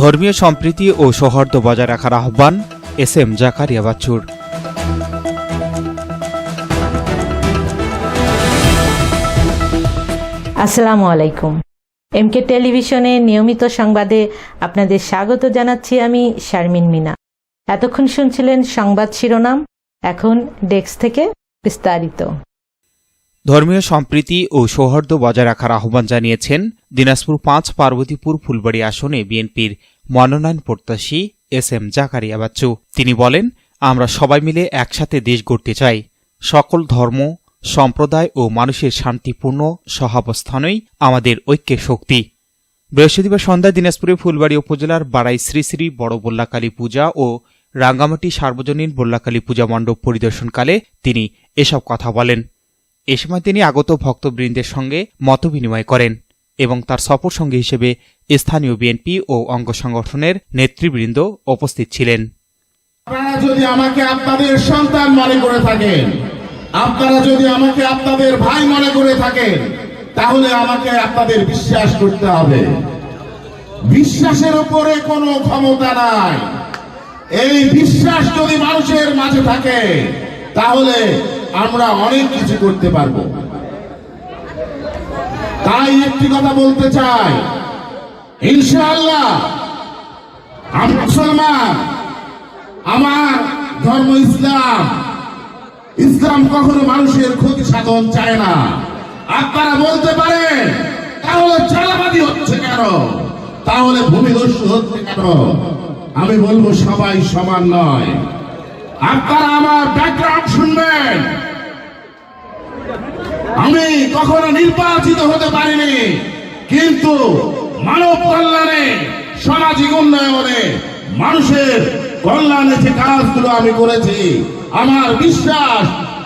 ধর্মীয় সম্প্রীতি ও সৌহার্দ্য বজায় রাখার আহ্বান এস এম জাকারিয়া বাচ্চুর। আসসালামু আলাইকুম। এমকে টেলিভিশনে নিয়মিত সংবাদে আপনাদের স্বাগত জানাচ্ছি আমি শারমিন মিনা। এতক্ষণ শুনছিলেন সংবাদ শিরোনাম, এখন ডেস্ক থেকে বিস্তারিত। ধর্মীয় সম্প্রীতি ও সৌহার্দ্য বজায় রাখার আহ্বান জানিয়েছেন দিনাজপুর পাঁচ পার্বতীপুর ফুলবাড়ি আসনে বিএনপির মনোনয়ন প্রত্যাশী এস এম জাকারিয়া বাচ্চু। তিনি বলেন, আমরা সবাই মিলে একসাথে দেশ গড়তে চাই। সকল ধর্ম, সম্প্রদায় ও মানুষের শান্তিপূর্ণ সহাবস্থানই আমাদের ঐক্যের শক্তি। বৃহস্পতিবার সন্ধ্যায় দিনাজপুরে ফুলবাড়ি উপজেলার বাড়াই শ্রী শ্রী বড় বল্লাকালী পূজা ও রাঙ্গামাটি সার্বজনীন বল্লাকালী পূজা মণ্ডপ পরিদর্শনকালে তিনি এসব কথা বলেন। এ সময় তিনি আগত ভক্তবৃন্দের সঙ্গে মতবিনিময় করেন এবং তার সফর সঙ্গী হিসেবে স্থানীয় বিএনপি ও অঙ্গ সংগঠনের নেতৃবৃন্দ উপস্থিত ছিলেন। আপনারা যদি আমাকে আপনাদের সন্তান মনে করে থাকেন, আপনারা যদি আমাকে আপনাদের ভাই মনে করে থাকেন, তাহলে আমাকে আপনাদের বিশ্বাস করতে হবে। বিশ্বাসের উপরে কোনো ক্ষমতা নাই। এই বিশ্বাস যদি মানুষের মাঝে থাকে, তাহলে আমরা অনেক কিছু করতে পারব। তাই একটি কথা বলতে চাই। ইনশাআল্লাহ, আমি মুসলমান, আমার ধর্ম ইসলাম ইসলাম কখনো মানুষের ক্ষতি সাধন চায় না। আপনারা বলতে পারেন, তাহলে চালাবাদি হচ্ছে কেন? তাহলে ভূমিদস্যু হচ্ছে কেন? আমি বলব সবাই সমান নয়। আপনারা আমার ব্যাকগ্রাউন্ড শুনবেন। আমি কখনো নির্বাচিত হতে পারিনি কিন্তু মানব কল্যাণে সামাজিক উন্নয়নে মানুষের কল্যাণে যে কাজগুলো আমি করেছি আমার বিশ্বাস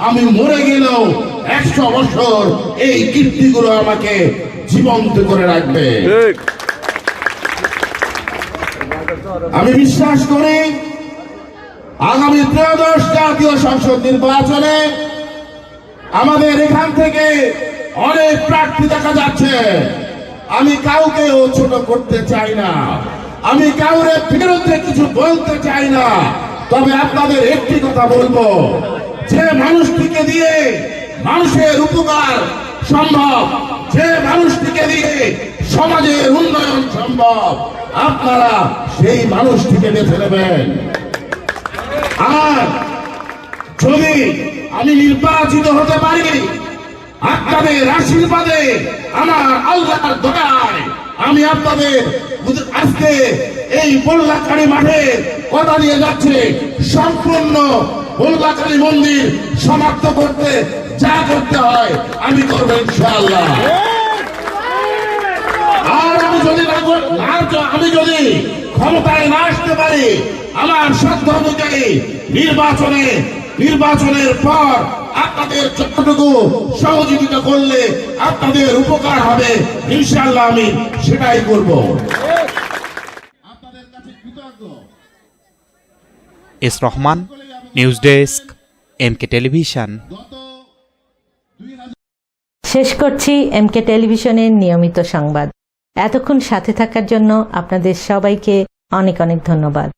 আমি মরে গেলেও একশো বছর এই কীর্তিগুলো আমাকে জীবন্ত করে রাখবে। আমি বিশ্বাস করি আগামী ত্রয়োদশ জাতীয় সংসদ নির্বাচনে আমাদের এখান থেকে অনেক প্রার্থী দেখা যাচ্ছে। আমি কাউকেও ছোট করতে চাই না। আমি কাউরে বিরুদ্ধে কিছু বলতে চাই না। তবে আপনাদের একটি কথা বলব, যে মানুষটিকে দিয়ে মানুষের উপকার সম্ভব, যে মানুষটিকে দিয়ে সমাজের উন্নয়ন সম্ভব, আপনারা সেই মানুষটিকে বেছে নেবেন। আর যদি আমি নির্বাচিত হতে পারি আপনাদের আশীর্বাদে আমার আল্লাহর দয়ায় আমি আপনাদের আজকে এই বল্লাকারী মাঠে কথা নিয়ে যাচ্ছে। সম্পূর্ণ বল্লাকারী মন্দির সমাপ্ত করতে যা করতে হয়, আমি করব ইনশাআল্লাহ। আর আমি যদি না আমি যদি ক্ষমতায় না আসতে পারি আমার সাধ্য অনুযায়ী নির্বাচনে নির্বাচনের পর আপনাদের যতটুকু সহযোগিতা করলে আপনাদের উপকার হবে ইনশাআল্লাহ আমি সেটাই করব। আপনাদের কাছে কৃতজ্ঞ। S Rahman news desk M K television শেষ করছি এমকে টেলিভিশনের নিয়মিত সংবাদ। এতক্ষণ সাথে থাকার জন্য আপনাদের সবাইকে অনেক অনেক ধন্যবাদ।